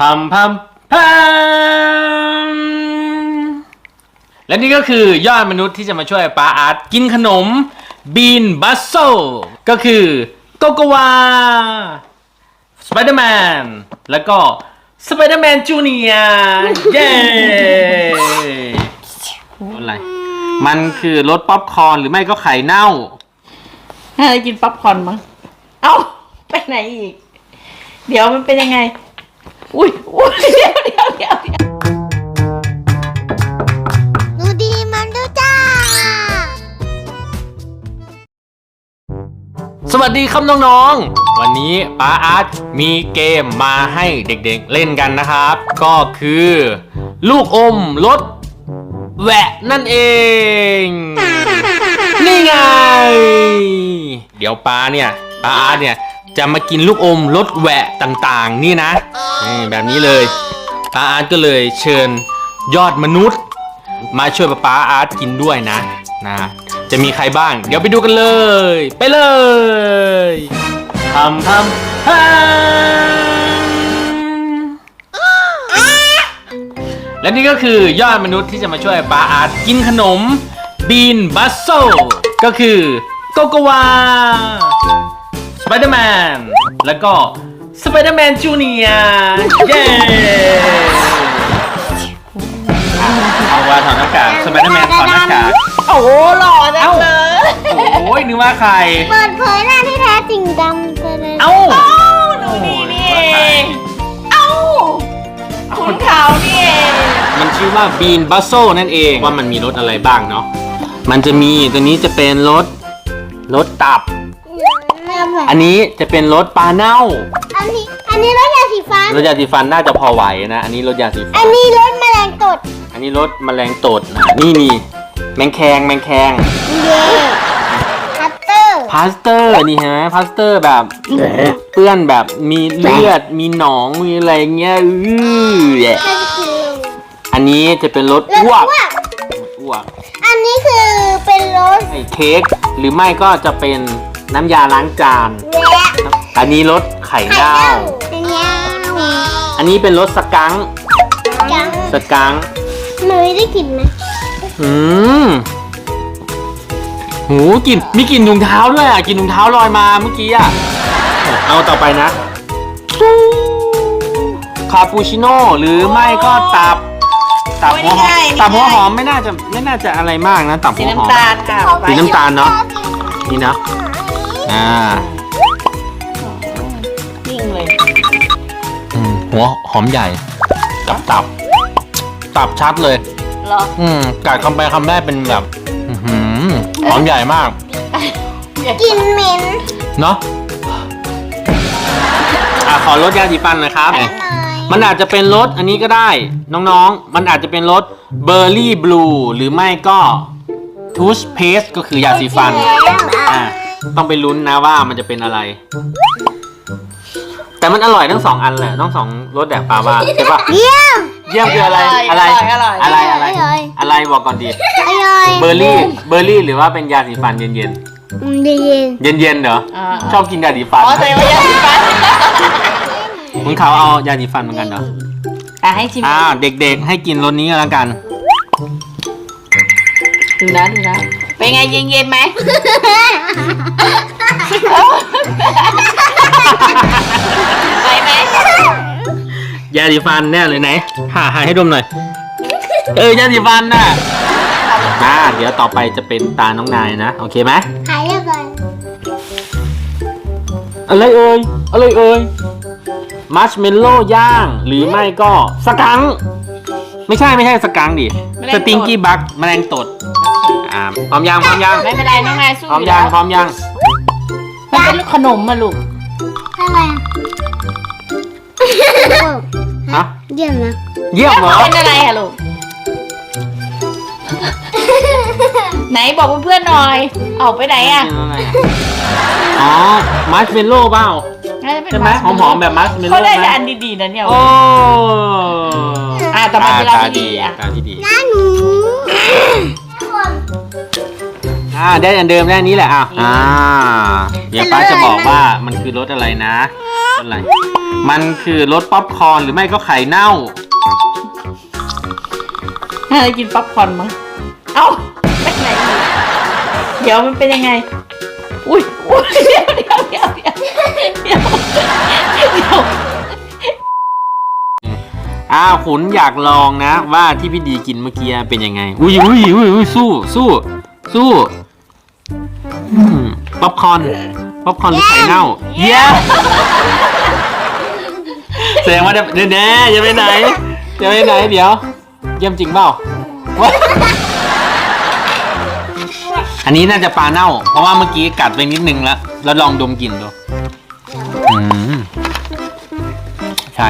พัมพัมพัมและนี่ก็คือยอดมนุษย์ที่จะมาช่วยป้าอาร์ตกินขนมบีนบัสโซก็คือโกโกวาสไปเดอร์แมนแล้วก็สไปเดอร์แมนจูเนียเย้อะไรมันคือรสป๊อปคอร์นหรือไม่ก็ไข่เน่าน่าจะกินป๊อปคอร์นมั้งเอ้าไปไหนอีก เดี๋ยวมันเป็นยังไง อุ้ยอุ้ยเดี๋ยวเดี๋ยวเดี๋ยวเดี๋ยวหนูดีมันดูจ้า สวัสดีครับน้องๆ วันนี้ป้าอาร์ตมีเกมมาให้เด็กๆเล่นกันนะครับ ก็คือ ลูกอมรสแหวะนั่นเอง นี่ไง เดี๋ยวป้าเนี่ยป้าอาร์ตเนี่ย จะมากินลูกอมรสแหวะต่างๆ นี่นะนี่แบบนี้เลยป้าอาร์ตก็เลยเชิญยอดมนุษย์ มาช่วยป้าป้าอาร์ตกินด้วยนะนะจะมีใครบ้าง เดี๋ยวไปดูกันเลย ไปเลยทำทำทำและนี่ก็คือยอดมนุษย์ที่จะมาช่วยป้าอาร์ตกินขนมบีนบัสโซก็คือโกโกวา สไปเดอร์แมนแล้วก็สไปเดอร์แมนจูเนียเย้เอาวาถอดหน้ากากสไปเดอร์แมนถอดหน้ากากโอ้โหหล่อจังเลยโอ้ยนึกว่าใคร เปิดเผยหน้าที่แท้จริงดำไปเลย เอ้าเอ้าหนูนี่นี่เองเอ้าขุนเขานี่เองมันชื่อว่าบีนบัสโซนั่นเองว่ามันมีรสอะไรบ้างเนาะมันจะมีตัวนี้จะเป็นรสรสตับ เริ่มเลยอันนี้จะเป็นรสปลาเน่าอันนี้ อันนี้รถยาสีฟัน รสยาสีฟันน่าจะพอไหวนะ อันนี้รสยาสีฟัอันน นี้รถแมลงตดอันนี้รสแมลงตดนะนี่นี่แมงแคงแมงแคงเย่คัตเตอร์พาสเตอร์นี่ฮะพาสเตอร์แบบเปื้อนแบบมีเลือดมีหนองมีอะไรเงี้ยอื้อแหละนั่นคืออันนี้จะเป็นรสรถอ้วกอ้วกอ้วก อันนี้คือเป็นรถไอ้เค้กหรือไม่ก็จะเป็น น้ำยาล้างจานแวะอันนี้รสไข่ไข่ดาเน่าวอันนี้อันนี้เป็นรสสกังค์จังสกังค์หนูได้กลิ่นไหมอืมหูกลิ่นมีกลิ่นถุงเท้าด้วยอะกลิ่นถุงเท้าลอยมาเมื่อกี้อะ เอาต่อไปนะ คาปูชิโน่หรือไม่ก็ตับ ตับหัวหอมตับหัวหอมไม่น่าจะไม่น่าจะอะไรมากนะ ตับสีหัวหอมน้ำตาลค่ะสีน้ำตาลเนาะนี่นะ อ่านิ่งเลยอืมหัวหอมใหญ่กับตับ ตับชัดเลย เหรออืมกัดคำไปคำแรกเป็นแบบอื้อหือหอมใหญ่มาก กลิ่นเหม็นเนาะอะขอรสยาสีฟันหนะครับหน่อยมันอาจจะเป็นรสอันนี้ก็ได้ น้องๆ มันอาจจะเป็นรสเบอร์รี่บลูหรือไม่ก็ทูสเพสก็คือยาสีฟัน อะ ต้องไปลุ้นนะว่ามันจะเป็นอะไร แต่มันอร่อยทั้งสองอันแหละทั้งสองรสแบบปลาว่าใช่ปะเยี่ยมเยี่ยมคืออะไรอะไรอร่อยอะไรอะไรอร่อยอะไรบอกก่อนดีอร่อยเบอร์รี่เบอร์รี่หรือว่าเป็นยาสีฟันเย็นเย็นอืมดีเย็นเย็นเย็นๆเหรออ่าชอบกินยาสีฟันอ๋อแสดงว่ายาสีฟันมึงเขาเอายาสีฟันเหมือนกันเหรออะให้ชิมอ่าเด็กๆ ให้กินรสนี้ก็แล้วกัน ดูนะดูนะ เป็นไงเย็นไหมไปไหมยาสีฟันแน่เลยไหนหาหาให้ดมหน่อย เออยาสีฟันน่ะอ่าเดี๋ยวต่อไปจะเป็นตาน้องนายนะ โอเคไหมหายเรียบร้อยอะไรเอ่ยอะไรเอ่ยมัชเมลโล่ย่าง หรือไม่ก็สกัง ไม่ใช่ไม่ใช่สกังค์ดิสติงกี้บักแมลงตดอ่าพร้อมยังพร้อมยังไม่เป็นไรน้องนายสู้พร้อมยู่ยังแล้วพร้อมยังมันเป็นลูกขนมมาลูกอะไรอะฮะเยี่ยมนะเยี่ยมเหรอเป็นอะไรอะลูก ไหนบอกเพื่อนๆหน่อย ออกไปไหนอะเป็นอะไรอะอ๋อมัชเมลโล่เปล่าน่าจะเป็นใช่ไหมหอมๆแบบมัชเมลโล่เขาได้ไหมแต่อันดีๆนะเนี่ยโอ้อะ ต่อไปเป็นตาเราที่ดีดีอะตาที่ดี น้าหนูทุกคนอ่าได้อันเดิมได้อันนี้แหละอะอ่าเดี๋ยวป้าจะบอกว่ามันคือรสอะไรนะอะไร มันคือรสป๊อปคอร์นหรือไม่ก็ไข่เน่าให้อะไรกินป๊อปคอร์นมั้งเอ้าไปไหนอีกเดี๋ยวมันเป็นยังไง อุ้ยอุ้ยเดี๋ยวเดี๋ยวเดี๋ยวเดี๋ยวเดี๋ยวเดี๋ยว อ้าวขุนอยากลองนะ ว่าที่พี่ดีกินเมื่อกี้เป็นยังไง อุ้ยอุ้ยอุ้ยอุ้ยสู้สู้สู้อืมป๊อปคอร์นป๊อปคอร์นหรือไข่เน่าเย้แสดงว่าเดี๋ยวแน่ๆจะไปไหนจะไปไหนเดี๋ยว เยี่ยมจริงเปล่าว้าอันนี้น่าจะปลาเน่า เพราะว่าเมื่อกี้กัดไปนิดนึงแล้ว แล้วลองดมกลิ่นดู อืม ใช่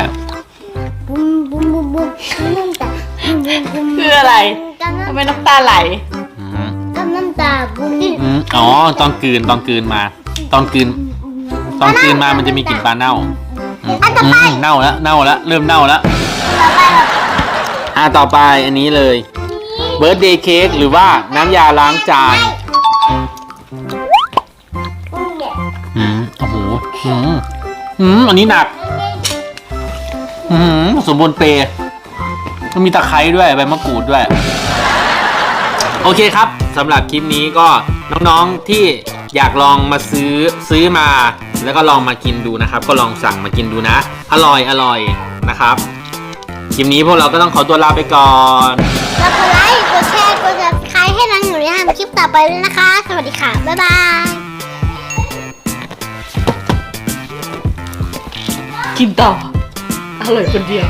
กับทำน้ำไมน้ำตาไหลอืมกับน้ำตาบุ้มอืมอ๋อตอนกลืนตอนกลืนมา ตอนกลืน ตอนกลืนมามันจะมีกลิ่นปลาเน่าอืมอืมเน่าแล้วเน่าแล้วเริ่มเน่าแล้วอ่าต่อไปอันนี้เลยเบิร์ d เดย์เค้กหรือว่าน้ำยาล้างจานอืมโอ้โหอืมอืมอันนี้หนัก อืมสมบูรณ์เปรย์มันมีตะไคร้ด้วยใบมะกรูดด้วย โอเคครับสำหรับคลิปนี้ก็น้องๆที่อยากลองมาซื้อซื้อมา แล้วก็ลองมากินดูนะครับ ก็ลองสั่งมากินดูนะ อร่อยอร่อยนะครับคลิปนี้พวกเราก็ต้องขอตัวลาไปก่อนแล้วกดไลค์กดแชร์กด subscribe ให้น้องหนูได้ทำคลิปต่อไปด้วยนะคะ สวัสดีค่ะ บ๊ายบายกินต่ออร่อยคนเดียว